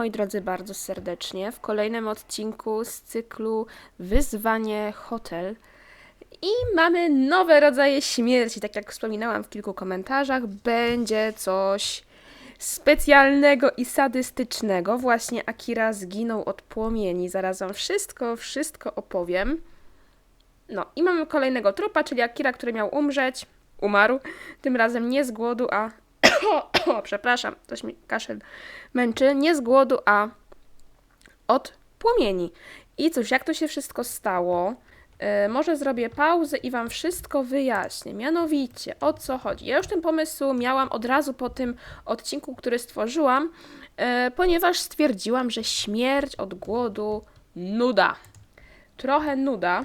moi drodzy bardzo serdecznie w kolejnym odcinku z cyklu Wyzwanie Hotel. I mamy nowe rodzaje śmierci. Tak jak wspominałam w kilku komentarzach, będzie coś specjalnego i sadystycznego. Właśnie Akira zginął od płomieni. Zaraz wszystko, wszystko opowiem. No i mamy kolejnego trupa, czyli Akira, który miał umrzeć. Umarł. Tym razem nie z głodu, a o, przepraszam, coś mi kaszel męczy, nie z głodu, a od płomieni. I cóż, jak to się wszystko stało? Yy, może zrobię pauzę i Wam wszystko wyjaśnię. Mianowicie, o co chodzi? Ja już ten pomysł miałam od razu po tym odcinku, który stworzyłam, yy, ponieważ stwierdziłam, że śmierć od głodu nuda trochę nuda,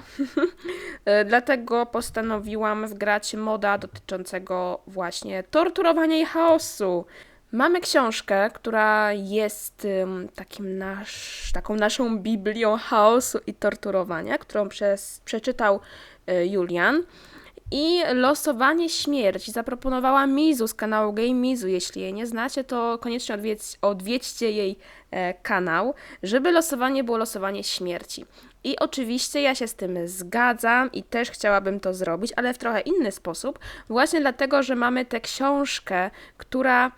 e, dlatego postanowiłam wgrać moda dotyczącego właśnie torturowania i chaosu. Mamy książkę, która jest takim nasz, taką naszą Biblią chaosu i torturowania, którą przez, przeczytał e, Julian. I losowanie śmierci zaproponowała Mizu z kanału Game Mizu. Jeśli jej nie znacie, to koniecznie odwiedź, odwiedźcie jej e, kanał, żeby losowanie było losowanie śmierci. I oczywiście ja się z tym zgadzam i też chciałabym to zrobić, ale w trochę inny sposób, właśnie dlatego, że mamy tę książkę, która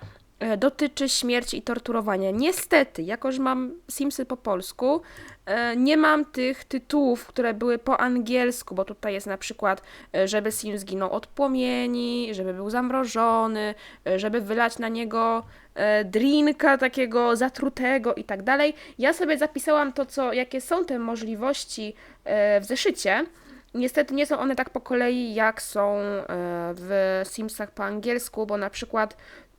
dotyczy śmierci i torturowania. Niestety, jako że mam Simsy po polsku, e, nie mam tych tytułów, które były po angielsku, bo tutaj jest na przykład, e, żeby Sim zginął od płomieni, żeby był zamrożony, żeby wylać na niego drinka takiego zatrutego i tak dalej. Ja sobie zapisałam to, co, jakie są te możliwości w zeszycie. Niestety nie są one tak po kolei, jak są w Simsach po angielsku, bo na przykład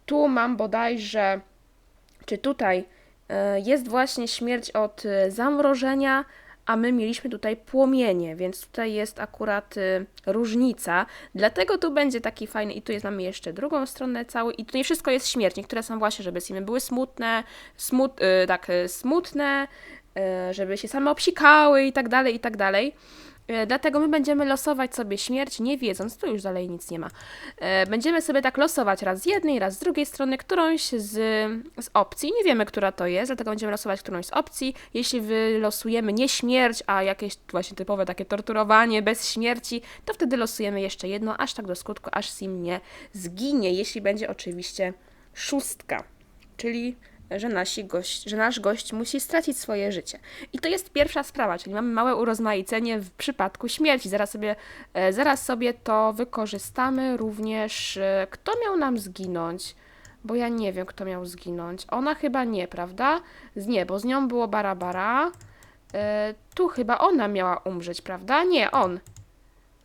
tu mam bodajże, czy tutaj e, jest właśnie śmierć od e, zamrożenia, a my mieliśmy tutaj płomienie, więc tutaj jest akurat e, różnica. Dlatego tu będzie taki fajny, i tu jest mamy jeszcze drugą stronę cały, i tutaj wszystko jest śmierć. Niektóre są właśnie, żeby simy były smutne, smut, tak, smutne, żeby się same obsikały i tak dalej, i tak dalej. E, dlatego my będziemy losować sobie śmierć, nie wiedząc, tu już dalej nic nie ma. E, będziemy sobie tak losować raz z jednej, raz z drugiej strony, którąś z, z opcji. Nie wiemy, która to jest, dlatego będziemy losować którąś z opcji. Jeśli wylosujemy nie śmierć, a jakieś właśnie typowe takie torturowanie bez śmierci, to wtedy losujemy jeszcze jedno, aż tak do skutku, aż Sim nie zginie, jeśli będzie oczywiście szóstka. Czyli że, nasi gość, że nasz gość musi stracić swoje życie. I to jest pierwsza sprawa, czyli mamy małe urozmaicenie w przypadku śmierci. Zaraz sobie, e, zaraz sobie to wykorzystamy również. E, kto miał nam zginąć? Bo ja nie wiem, kto miał zginąć. Ona chyba nie, prawda? Z nie, bo z nią było Barabara. E, tu chyba ona miała umrzeć, prawda? Nie, on.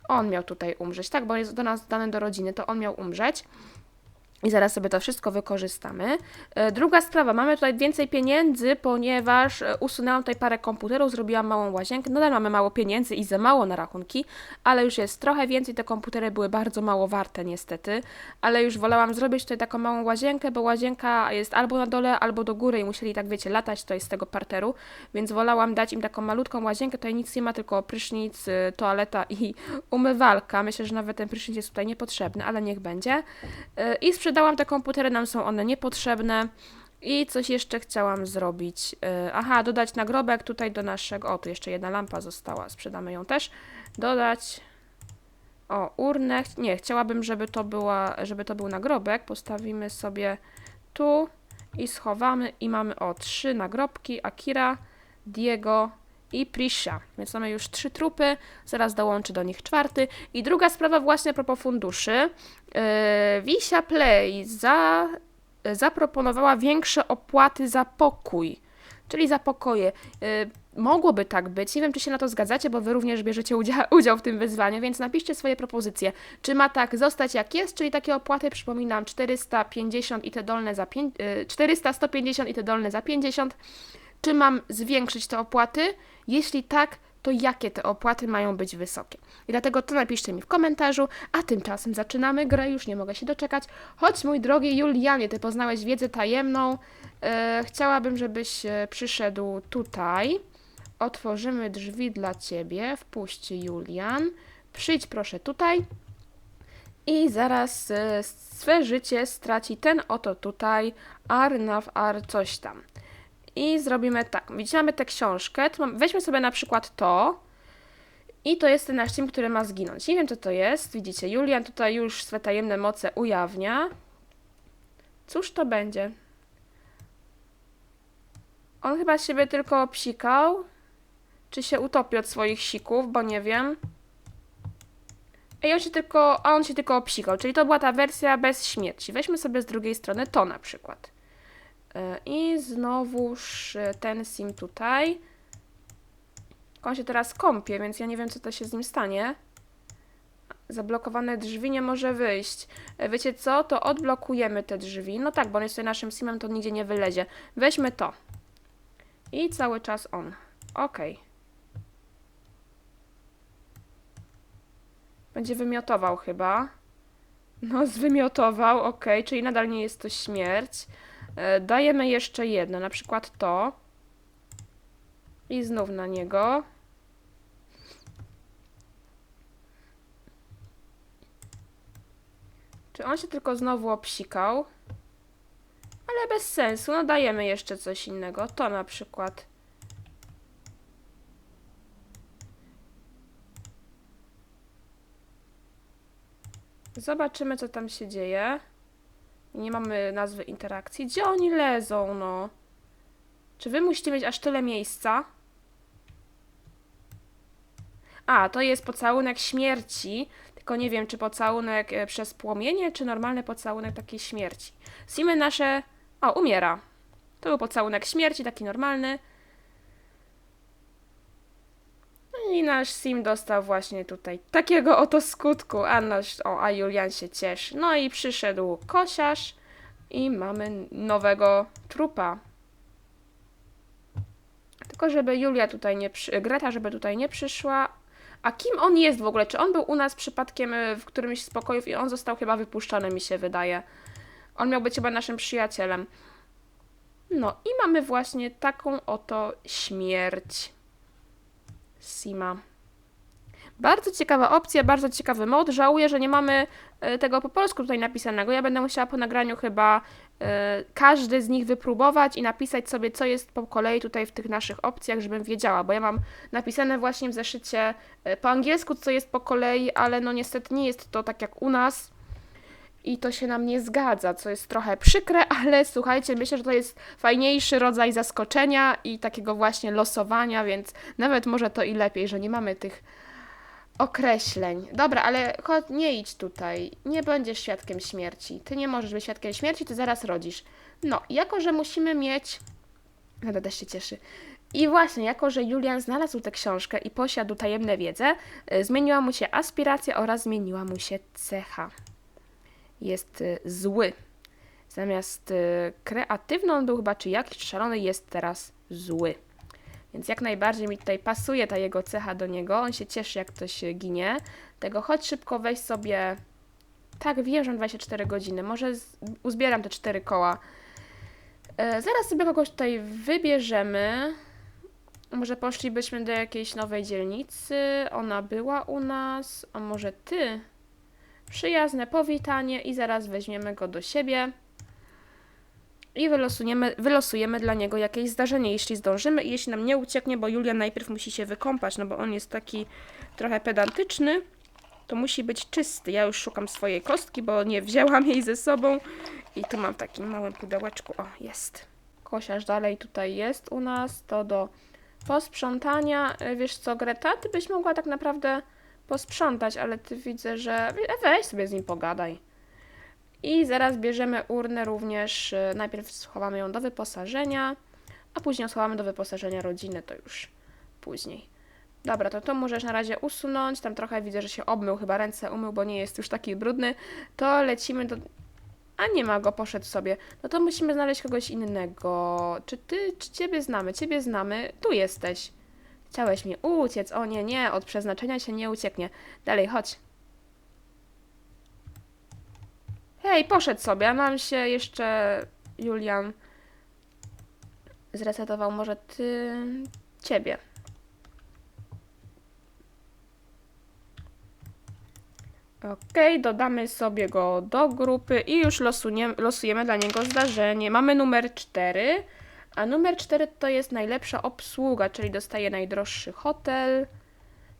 On miał tutaj umrzeć, tak, bo jest do nas dane do rodziny, to on miał umrzeć. I zaraz sobie to wszystko wykorzystamy. E, druga sprawa, mamy tutaj więcej pieniędzy, ponieważ e, usunęłam tutaj parę komputerów, zrobiłam małą łazienkę. Nadal mamy mało pieniędzy i za mało na rachunki, ale już jest trochę więcej. Te komputery były bardzo mało warte niestety, ale już wolałam zrobić tutaj taką małą łazienkę, bo łazienka jest albo na dole, albo do góry i musieli tak wiecie latać tutaj z tego parteru, więc wolałam dać im taką malutką łazienkę. Tutaj nic nie ma, tylko prysznic, y, toaleta i umywalka. Myślę, że nawet ten prysznic jest tutaj niepotrzebny, ale niech będzie. I sprzedałam te komputery, nam są one niepotrzebne. I coś jeszcze chciałam zrobić. Y, aha, dodać nagrobek tutaj do naszego. O, tu jeszcze jedna lampa została, sprzedamy ją też. Dodać. O, urnę. Nie, chciałabym, żeby to, była, żeby to był nagrobek. Postawimy sobie tu i schowamy. I mamy o trzy nagrobki: Akira, Diego i Prisha. Więc mamy już trzy trupy, zaraz dołączy do nich czwarty. I druga sprawa właśnie a propos funduszy. Yy, Wisia Play za, zaproponowała większe opłaty za pokój, czyli za pokoje. Yy, mogłoby tak być, nie wiem czy się na to zgadzacie, bo wy również bierzecie udział, w tym wyzwaniu, więc napiszcie swoje propozycje. Czy ma tak zostać jak jest, czyli takie opłaty, przypominam, 450 i te dolne za 5, yy, 400, 150 i te dolne za 50 czy mam zwiększyć te opłaty? Jeśli tak, to jakie te opłaty mają być wysokie? I dlatego to napiszcie mi w komentarzu, a tymczasem zaczynamy grę, już nie mogę się doczekać. Chodź mój drogi Julianie, ty poznałeś wiedzę tajemną. E, chciałabym, żebyś e, przyszedł tutaj. Otworzymy drzwi dla ciebie. Wpuść Julian. Przyjdź proszę tutaj. I zaraz e, swe życie straci ten oto tutaj Arnav Ar coś tam. I zrobimy tak. Widzicie, mamy tę książkę. Weźmy sobie na przykład to. I to jest ten nasz team, który ma zginąć. Nie wiem, co to jest. Widzicie, Julian tutaj już swe tajemne moce ujawnia. Cóż to będzie? On chyba siebie tylko obsikał. Czy się utopi od swoich sików, bo nie wiem. Ej, on się tylko, a on się tylko obsikał, czyli to była ta wersja bez śmierci. Weźmy sobie z drugiej strony to na przykład. E, I znowuż e, ten sim tutaj. On się teraz kąpie, więc ja nie wiem, co to się z nim stanie. Zablokowane drzwi nie może wyjść. E, Wiecie co? To odblokujemy te drzwi. No tak, bo on jest tutaj naszym simem, to nigdzie nie wylezie. Weźmy to. I cały czas on. Okej. Będzie wymiotował chyba. No, zwymiotował, ok, czyli nadal nie jest to śmierć. E, dajemy jeszcze jedno, na przykład to. I znów na niego. Czy on się tylko znowu obsikał? Ale bez sensu, no dajemy jeszcze coś innego. To na przykład. Zobaczymy, co tam się dzieje. Nie mamy nazwy interakcji. Gdzie oni lezą, no? Czy wy musicie mieć aż tyle miejsca? A, to jest pocałunek śmierci. Tylko nie wiem, czy pocałunek e, przez płomienie, czy normalny pocałunek takiej śmierci. Simy nasze... O, umiera. To był pocałunek śmierci, taki normalny. I nasz Sim dostał właśnie tutaj takiego oto skutku, a, nasz, o, a Julian się cieszy. No i przyszedł kosiarz i mamy nowego trupa. Tylko żeby Julia tutaj nie przy... Greta, żeby tutaj nie przyszła. A kim on jest w ogóle? Czy on był u nas przypadkiem y, w którymś z pokojów i on został chyba wypuszczony, mi się wydaje. On miał być chyba naszym przyjacielem. No i mamy właśnie taką oto śmierć. Sima. Bardzo ciekawa opcja, bardzo ciekawy mod. Żałuję, że nie mamy e, tego po polsku tutaj napisanego. Ja będę musiała po nagraniu chyba e, każdy z nich wypróbować i napisać sobie, co jest po kolei tutaj w tych naszych opcjach, żebym wiedziała, bo ja mam napisane właśnie w zeszycie e, po angielsku, co jest po kolei, ale no niestety nie jest to tak jak u nas. I to się nam nie zgadza, co jest trochę przykre, ale słuchajcie, myślę, że to jest fajniejszy rodzaj zaskoczenia i takiego właśnie losowania, więc nawet może to i lepiej, że nie mamy tych określeń. Dobra, ale chodź, nie idź tutaj. Nie będziesz świadkiem śmierci. Ty nie możesz być świadkiem śmierci, ty zaraz rodzisz. No, jako że musimy mieć. Nada też się cieszy. I właśnie, jako że Julian znalazł tę książkę i posiadł tajemne wiedzę, y, zmieniła mu się aspiracja oraz zmieniła mu się cecha. Jest y, zły. Zamiast y, kreatywny on był chyba czy jakiś szalony, jest teraz zły. Więc jak najbardziej mi tutaj pasuje ta jego cecha do niego. On się cieszy, jak ktoś y, ginie. Tego chodź szybko, weź sobie. Tak, mam 24 godziny. Może uzbieram te cztery koła. E, zaraz sobie kogoś tutaj wybierzemy. Może poszlibyśmy do jakiejś nowej dzielnicy. Ona była u nas. A może ty? Przyjazne powitanie i zaraz weźmiemy go do siebie. I wylosujemy, wylosujemy dla niego jakieś zdarzenie, jeśli zdążymy i jeśli nam nie ucieknie, bo Julian najpierw musi się wykąpać, no bo on jest taki trochę pedantyczny, to musi być czysty. Ja już szukam swojej kostki, bo nie wzięłam jej ze sobą i tu mam w takim małym pudełeczku. O, jest. Kosiarz dalej tutaj jest u nas, to do posprzątania. Wiesz co, Greta, ty byś mogła tak naprawdę posprzątać, ale ty widzę, że... e, Weź sobie z nim pogadaj. I zaraz bierzemy urnę również. y, Najpierw schowamy ją do wyposażenia, a później schowamy do wyposażenia rodziny, to już później. Dobra, to to możesz na razie usunąć. Tam trochę widzę, że się obmył, chyba ręce umył, bo nie jest już taki brudny. To lecimy do. A nie ma go, poszedł sobie. No to musimy znaleźć kogoś innego. Czy ty, czy ciebie znamy? Ciebie znamy. Tu jesteś. Chciałeś mi uciec. O nie, nie, od przeznaczenia się nie ucieknie. Dalej, chodź. Hej, poszedł sobie, a nam się jeszcze Julian zresetował. Może ty ciebie. Okej, dodamy sobie go do grupy i już losujemy, losujemy dla niego zdarzenie. Mamy numer 4, A numer 4 to jest najlepsza obsługa, czyli dostaje najdroższy hotel.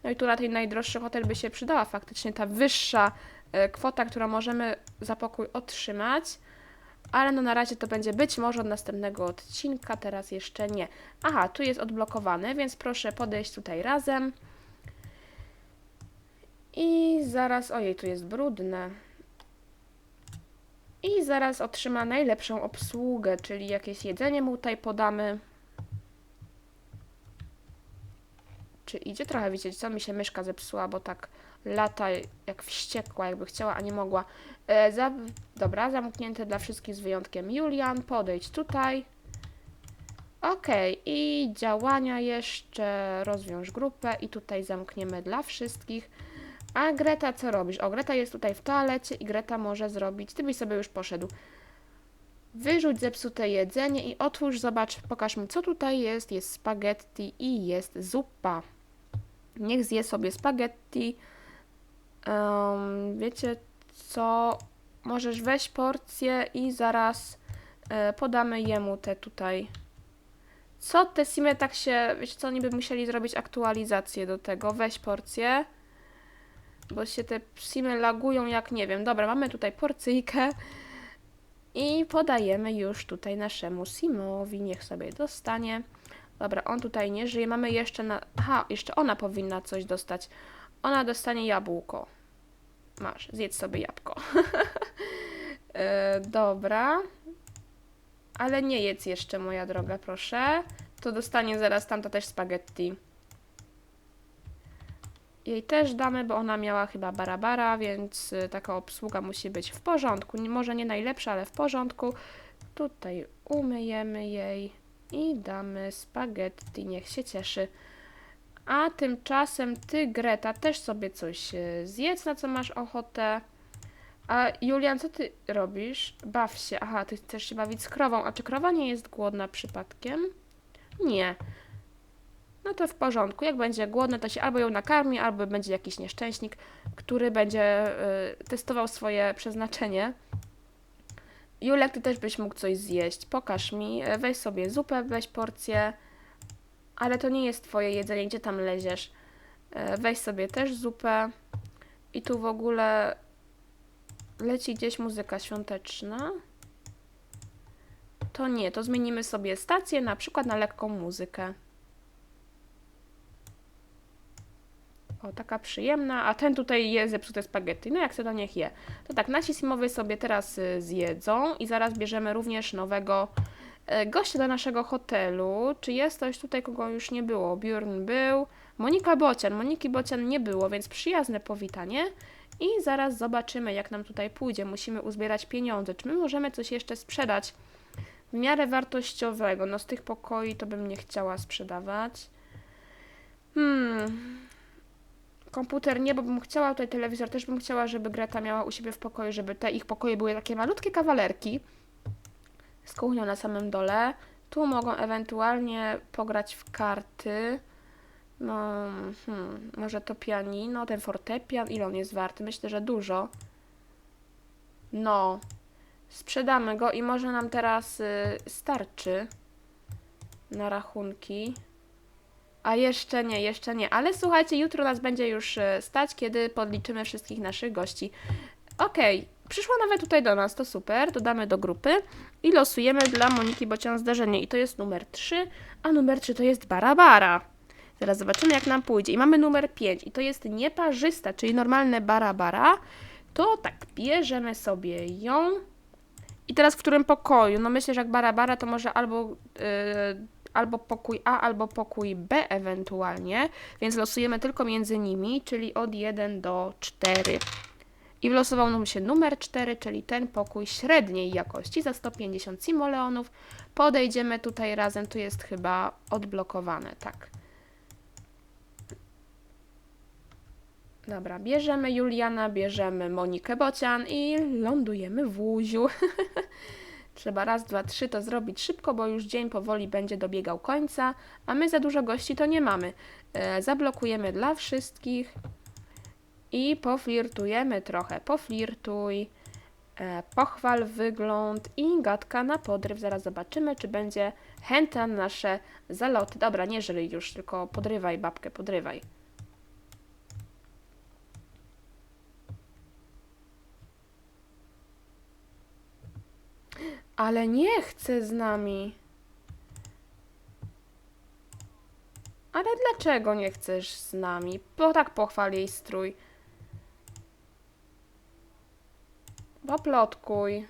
No i tu na najdroższy hotel by się przydała faktycznie ta wyższa e, kwota, którą możemy za pokój otrzymać. Ale no na razie to będzie być może od następnego odcinka, teraz jeszcze nie. Aha, tu jest odblokowany, więc proszę podejść tutaj razem. I zaraz, ojej, tu jest brudne. I zaraz otrzyma najlepszą obsługę, czyli jakieś jedzenie mu tutaj podamy. Czy idzie trochę widzieć, co mi się myszka zepsuła, bo tak lata jak wściekła, jakby chciała, a nie mogła. E, za, dobra, zamknięte dla wszystkich z wyjątkiem Julian. Podejdź tutaj. Okej, i działania jeszcze. Rozwiąż grupę i tutaj zamkniemy dla wszystkich. A Greta co robisz? O, Greta jest tutaj w toalecie i Greta może zrobić. Ty byś sobie już poszedł. Wyrzuć zepsute jedzenie i otwórz, zobacz, pokaż mi, co tutaj jest. Jest spaghetti i jest zupa. Niech zje sobie spaghetti. Em, wiecie co? Możesz weź porcję i zaraz e, podamy jemu te tutaj. Co te simy tak się, wiecie co, oni by musieli zrobić aktualizację do tego. Weź porcję. Bo się te simy lagują jak nie wiem. Dobra, mamy tutaj porcyjkę. I podajemy już tutaj naszemu Simowi. Niech sobie dostanie. Dobra, on tutaj nie żyje. Mamy jeszcze na... Aha, jeszcze ona powinna coś dostać. Ona dostanie jabłko. Masz, zjedz sobie jabłko. e, dobra. Ale nie jedz jeszcze, moja droga, proszę. To dostanie zaraz tamta też spaghetti. Jej też damy, bo ona miała chyba barabara, więc y, taka obsługa musi być w porządku. Może nie najlepsza, ale w porządku. Tutaj umyjemy jej i damy spaghetti, niech się cieszy. A tymczasem ty, Greta, też sobie coś y, zjedz, na co masz ochotę. A Julian, co ty robisz? Baw się. Aha, ty chcesz się bawić z krową. A czy krowa nie jest głodna przypadkiem? Nie. No to w porządku. Jak będzie głodna, to się albo ją nakarmi, albo będzie jakiś nieszczęśnik, który będzie y, testował swoje przeznaczenie. Julek, ty też byś mógł coś zjeść. Pokaż mi. E, Weź sobie zupę, weź porcję. Ale to nie jest twoje jedzenie, gdzie tam leziesz. E, Weź sobie też zupę. I tu w ogóle leci gdzieś muzyka świąteczna. To nie, to zmienimy sobie stację, na przykład na lekką muzykę. O, taka przyjemna, a ten tutaj je zepsute spaghetti. No jak se to niech je. To tak, nasi simowie sobie teraz y, zjedzą i zaraz bierzemy również nowego e, gościa do naszego hotelu. Czy jest ktoś tutaj, kogo już nie było? Bjorn był. Monika Bocian. Moniki Bocian nie było, więc przyjazne powitanie. I zaraz zobaczymy, jak nam tutaj pójdzie. Musimy uzbierać pieniądze. Czy my możemy coś jeszcze sprzedać w miarę wartościowego? No z tych pokoi to bym nie chciała sprzedawać. Hmm, komputer nie, bo bym chciała tutaj telewizor, też bym chciała, żeby Greta miała u siebie w pokoju, żeby te ich pokoje były takie malutkie kawalerki z kuchnią na samym dole. Tu mogą ewentualnie pograć w karty. No, hmm, może to pianino, ten fortepian, ile on jest warty? Myślę, że dużo. No, sprzedamy go i może nam teraz y, starczy na rachunki. A jeszcze nie, jeszcze nie. Ale słuchajcie, jutro nas będzie już e, stać, kiedy podliczymy wszystkich naszych gości. Okej, przyszła nawet tutaj do nas, to super. Dodamy do grupy i losujemy dla Moniki Bocian zdarzenie. I to jest numer 3, a numer 3 to jest Barabara. Zaraz zobaczymy, jak nam pójdzie. I mamy numer 5 i to jest nieparzysta, czyli normalne Barabara. To tak, bierzemy sobie ją. I teraz w którym pokoju? No myślę, że jak Barabara, to może albo... Yy, albo pokój A, albo pokój B ewentualnie, więc losujemy tylko między nimi, czyli od 1 do 4. I wylosował nam się numer 4, czyli ten pokój średniej jakości za 150 simoleonów. Podejdziemy tutaj razem, tu jest chyba odblokowane, tak. Dobra, bierzemy Juliana, bierzemy Monikę Bocian i lądujemy w Łuziu. Trzeba raz, dwa, trzy to zrobić szybko, bo już dzień powoli będzie dobiegał końca, a my za dużo gości to nie mamy. E, zablokujemy dla wszystkich i poflirtujemy trochę. Poflirtuj. E, pochwal wygląd i gadka na podryw. Zaraz zobaczymy, czy będzie chętna na nasze zaloty. Dobra, nie żyj już, tylko podrywaj babkę, podrywaj. Ale nie chce z nami. Ale dlaczego nie chcesz z nami? Bo tak pochwal jej strój. Poplotkuj.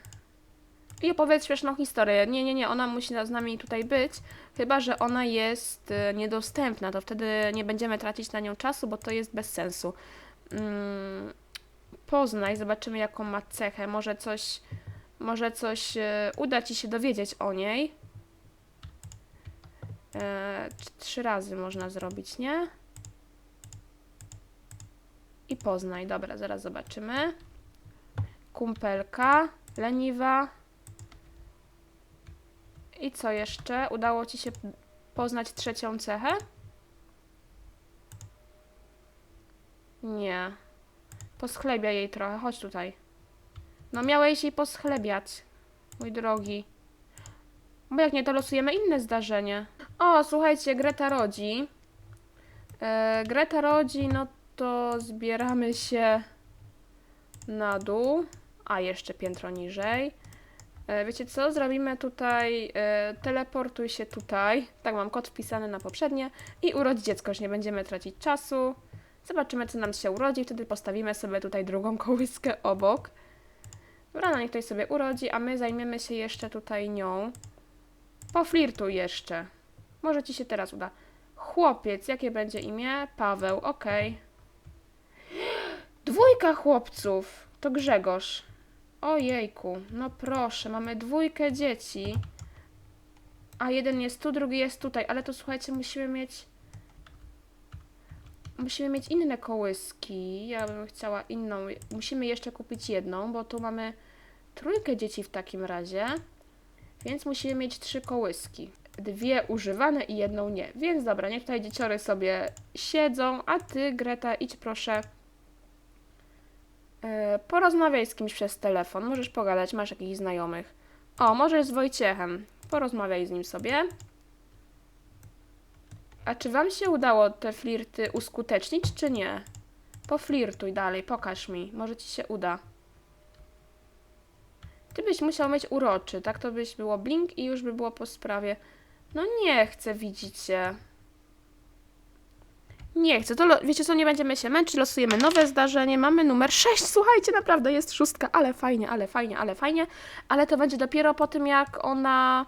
I opowiedz śmieszną historię. Nie, nie, nie, ona musi z nami tutaj być, chyba że ona jest e, niedostępna, to wtedy nie będziemy tracić na nią czasu, bo to jest bez sensu. Mm, poznaj, zobaczymy jaką ma cechę. Może coś, może coś e, uda ci się dowiedzieć o niej. E, tr- trzy razy można zrobić, nie? I poznaj. Dobra, zaraz zobaczymy. Kumpelka, leniwa. I co jeszcze? Udało ci się poznać trzecią cechę? Nie. Poschlebiaj jej trochę. Chodź tutaj. No miałeś jej poschlebiać, mój drogi. Bo jak nie, to losujemy inne zdarzenie. O, słuchajcie, Greta rodzi. E, Greta rodzi, no to zbieramy się na dół, a jeszcze piętro niżej. E, Wiecie co? Zrobimy tutaj, e, teleportuj się tutaj. Tak, mam kod wpisany na poprzednie. I urodź dziecko, już nie będziemy tracić czasu. Zobaczymy, co nam się urodzi, wtedy postawimy sobie tutaj drugą kołyskę obok. Dobra, no niech ktoś sobie urodzi, a my zajmiemy się jeszcze tutaj nią. Poflirtuj jeszcze. Może ci się teraz uda. Chłopiec, jakie będzie imię? Paweł, okej. Dwójka chłopców. To Grzegorz. Ojejku, no proszę, mamy dwójkę dzieci. A jeden jest tu, drugi jest tutaj, ale to słuchajcie, musimy mieć. Musimy mieć inne kołyski. Ja bym chciała inną. Musimy jeszcze kupić jedną, bo tu mamy trójkę dzieci w takim razie. Więc musimy mieć trzy kołyski. Dwie używane i jedną nie. Więc dobra, niech tutaj dzieciory sobie siedzą, a ty, Greta, idź proszę. E, porozmawiaj z kimś przez telefon. Możesz pogadać, masz jakichś znajomych. O, możesz z Wojciechem. Porozmawiaj z nim sobie. A czy wam się udało te flirty uskutecznić, czy nie? Poflirtuj dalej, pokaż mi. Może ci się uda. Ty byś musiał mieć uroczy, tak to byś było blink i już by było po sprawie. No nie chcę, widzicie. Nie chcę, to wiecie co, nie będziemy się męczyć, losujemy nowe zdarzenie, mamy numer 6, słuchajcie, naprawdę jest szóstka, ale fajnie, ale fajnie, ale fajnie, ale to będzie dopiero po tym, jak ona,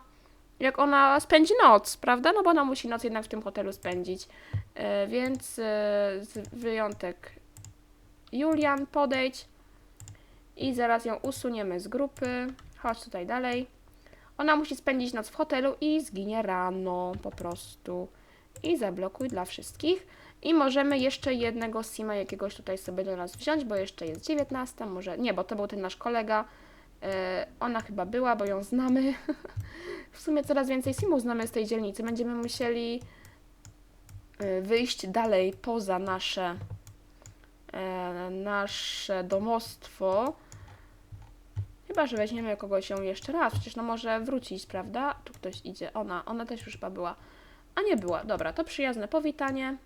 jak ona spędzi noc, prawda, no bo ona musi noc jednak w tym hotelu spędzić, e, więc z- wyjątek Julian, podejdź i zaraz ją usuniemy z grupy, chodź tutaj dalej, ona musi spędzić noc w hotelu i zginie rano po prostu i zablokuj dla wszystkich. I możemy jeszcze jednego sima jakiegoś tutaj sobie do nas wziąć, bo jeszcze jest 19, może nie, bo to był ten nasz kolega. E, ona chyba była, bo ją znamy. w sumie coraz więcej simów znamy z tej dzielnicy. Będziemy musieli e, wyjść dalej poza nasze e, nasze domostwo. Chyba, że weźmiemy kogoś ją jeszcze raz. Przecież no może wrócić, prawda? Tu ktoś idzie. Ona, ona też już chyba była. A nie była. Dobra, to przyjazne powitanie.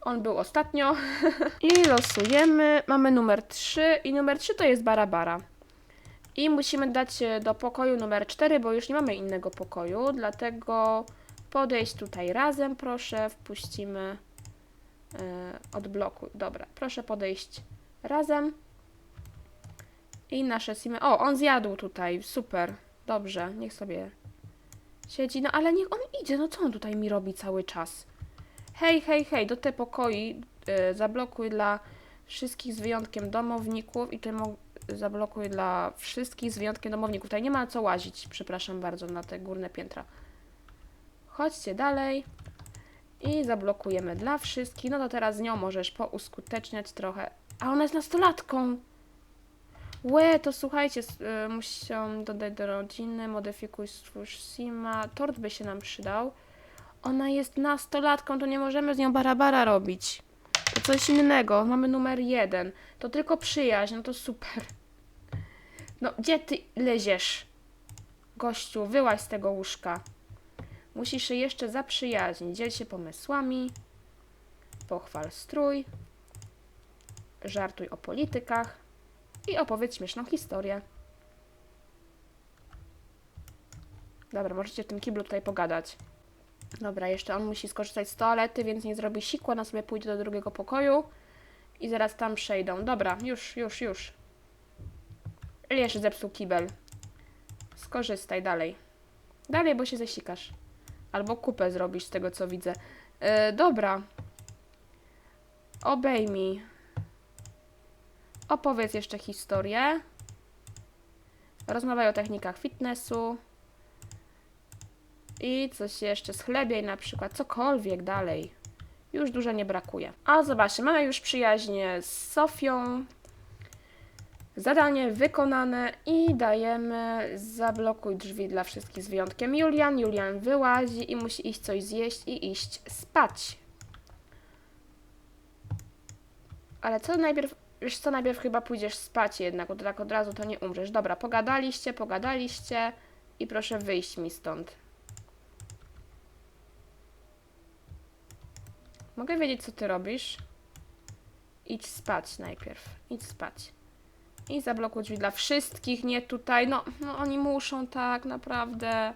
On był ostatnio. I losujemy. Mamy numer 3 i numer 3 to jest Barabara. I musimy dać e, do pokoju numer 4, bo już nie mamy innego pokoju, dlatego podejść tutaj razem, proszę. Wpuścimy e, od bloku. Dobra, proszę podejść razem. I nasze simy. O, on zjadł tutaj. Super. Dobrze, niech sobie siedzi. No ale niech on idzie. No co on tutaj mi robi cały czas? Hej, hej, hej, do te pokoi y, zablokuj dla wszystkich z wyjątkiem domowników i mo- zablokuj dla wszystkich z wyjątkiem domowników. Tutaj nie ma co łazić, przepraszam bardzo, na te górne piętra. Chodźcie dalej i zablokujemy dla wszystkich. No to teraz z nią możesz pouskuteczniać trochę. A ona jest nastolatką! Łe, to słuchajcie, y, muszę dodać do rodziny, modyfikuj, stwórz sima. Tort by się nam przydał. Ona jest nastolatką, to nie możemy z nią barabara robić. To coś innego. Mamy numer jeden. To tylko przyjaźń, no to super. No, gdzie ty leziesz? Gościu, wyłaź z tego łóżka. Musisz się jeszcze zaprzyjaźnić. Dziel się pomysłami. Pochwal strój. Żartuj o politykach. I opowiedz śmieszną historię. Dobra, możecie w tym kiblu tutaj pogadać. Dobra, jeszcze on musi skorzystać z toalety, więc nie zrobi sikła, na sobie pójdzie do drugiego pokoju i zaraz tam przejdą. Dobra, już, już, już. Jeszcze zepsuł kibel. Skorzystaj dalej. Dalej, bo się zasikasz. Albo kupę zrobisz z tego, co widzę. Yy, dobra. Obejmij. Opowiedz jeszcze historię. Rozmawiaj o technikach fitnessu. I coś jeszcze schlebiej na przykład, cokolwiek dalej. Już dużo nie brakuje. A zobaczcie, mamy już przyjaźnie z Sofią. Zadanie wykonane i dajemy zablokuj drzwi dla wszystkich z wyjątkiem Julian. Julian wyłazi i musi iść coś zjeść i iść spać. Ale co najpierw, wiesz co, najpierw chyba pójdziesz spać jednak, bo tak od razu to nie umrzesz. Dobra, pogadaliście, pogadaliście i proszę wyjść mi stąd. Mogę wiedzieć, co ty robisz? Idź spać najpierw. Idź spać. I zablokuj drzwi dla wszystkich, nie tutaj. No, no oni muszą tak, naprawdę.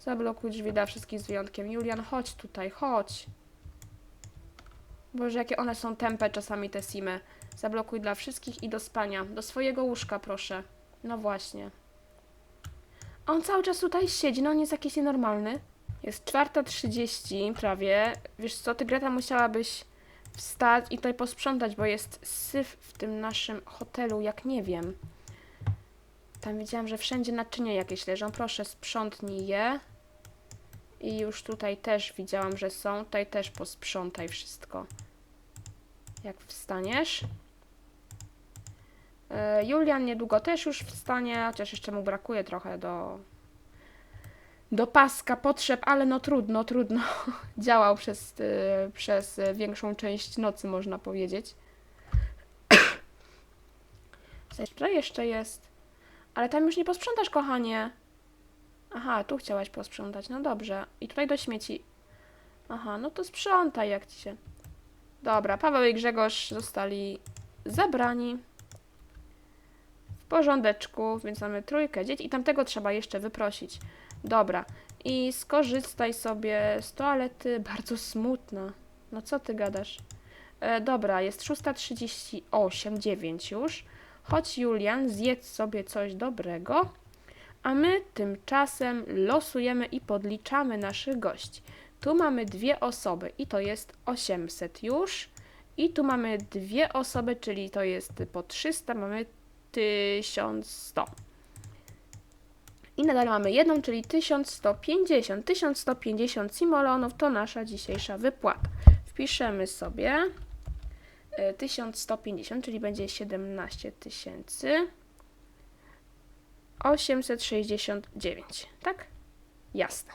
Zablokuj drzwi dla wszystkich z wyjątkiem. Julian, chodź tutaj, chodź. Boże, jakie one są tępe czasami te simy. Zablokuj dla wszystkich i do spania. Do swojego łóżka, proszę. No właśnie. On cały czas tutaj siedzi, no on jest jakiś nienormalny. Jest 4.30 prawie. Wiesz co, ty Greta musiałabyś wstać i tutaj posprzątać, bo jest syf w tym naszym hotelu, jak nie wiem. Tam widziałam, że wszędzie naczynia jakieś leżą. Proszę, sprzątnij je. I już tutaj też widziałam, że są. Tutaj też posprzątaj wszystko. Jak wstaniesz. E, Julian niedługo też już wstanie, chociaż jeszcze mu brakuje trochę do, do paska potrzeb, ale no trudno, trudno. Działał przez, y, przez większą część nocy, można powiedzieć. Co jeszcze jest? Ale tam już nie posprzątasz, kochanie. Aha, tu chciałaś posprzątać. No dobrze. I tutaj do śmieci. Aha, no to sprzątaj, jak ci się. Dobra, Paweł i Grzegorz zostali zabrani. Porządeczku, więc mamy trójkę dzieci i tamtego trzeba jeszcze wyprosić. Dobra. I skorzystaj sobie z toalety. Bardzo smutna. No co ty gadasz? E, dobra, jest 6.38, 9 już. Chodź Julian, zjedz sobie coś dobrego. A my tymczasem losujemy i podliczamy naszych gości. Tu mamy dwie osoby i to jest 800 już. I tu mamy dwie osoby, czyli to jest po 300, mamy 1100. I nadal mamy jedną, czyli 1150. 1150 simolonów to nasza dzisiejsza wypłata. Wpiszemy sobie y, 1150, czyli będzie 17 tysięcy 869, tak? Jasne.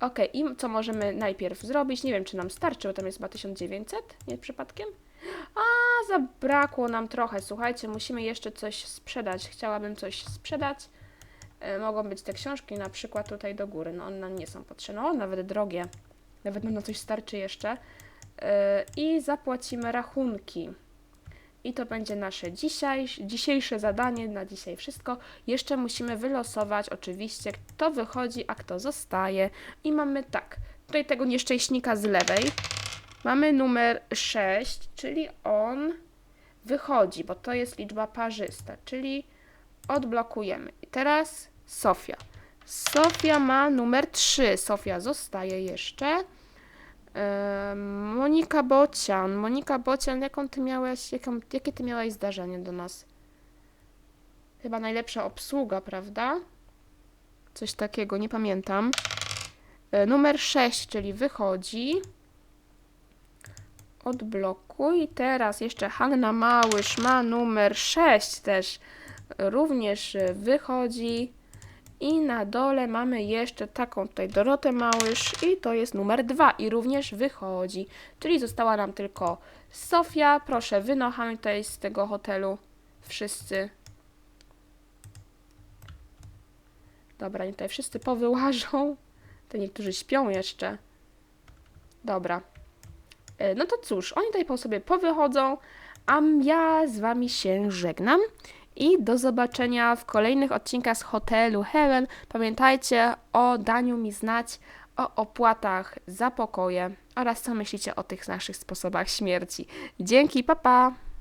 Ok, i co możemy najpierw zrobić? Nie wiem, czy nam starczy, bo tam jest chyba 1900, nie przypadkiem? A, zabrakło nam trochę, słuchajcie, musimy jeszcze coś sprzedać. Chciałabym coś sprzedać. E, mogą być te książki na przykład tutaj do góry. No one nam nie są potrzebne. O, nawet drogie. Nawet nam na coś starczy jeszcze. E, I zapłacimy rachunki. I to będzie nasze dzisiaj, dzisiejsze zadanie, na dzisiaj wszystko. Jeszcze musimy wylosować oczywiście, kto wychodzi, a kto zostaje. I mamy tak, tutaj tego nieszczęśnika z lewej. Mamy numer 6, czyli on wychodzi, bo to jest liczba parzysta, czyli odblokujemy. I teraz Sofia. Sofia ma numer 3. Sofia zostaje jeszcze. Monika Bocian. Monika Bocian, jaką ty miałeś, jaką, jakie ty miałaś zdarzenie do nas? Chyba najlepsza obsługa, prawda? Coś takiego, nie pamiętam. E, Numer 6, czyli wychodzi. Odblokuj. Teraz jeszcze Hanna Małysz ma numer 6 też. Również wychodzi. I na dole mamy jeszcze taką tutaj Dorotę Małysz i to jest numer dwa i również wychodzi. Czyli została nam tylko Sofia. Proszę, wynochamy tutaj z tego hotelu wszyscy. Dobra, niech tutaj wszyscy powyłażą. To niektórzy śpią jeszcze. Dobra. E, No to cóż, oni tutaj po sobie powychodzą, a ja z wami się żegnam. I do zobaczenia w kolejnych odcinkach z hotelu Helen. Pamiętajcie o daniu mi znać o opłatach za pokoje oraz co myślicie o tych naszych sposobach śmierci. Dzięki, papa! Pa.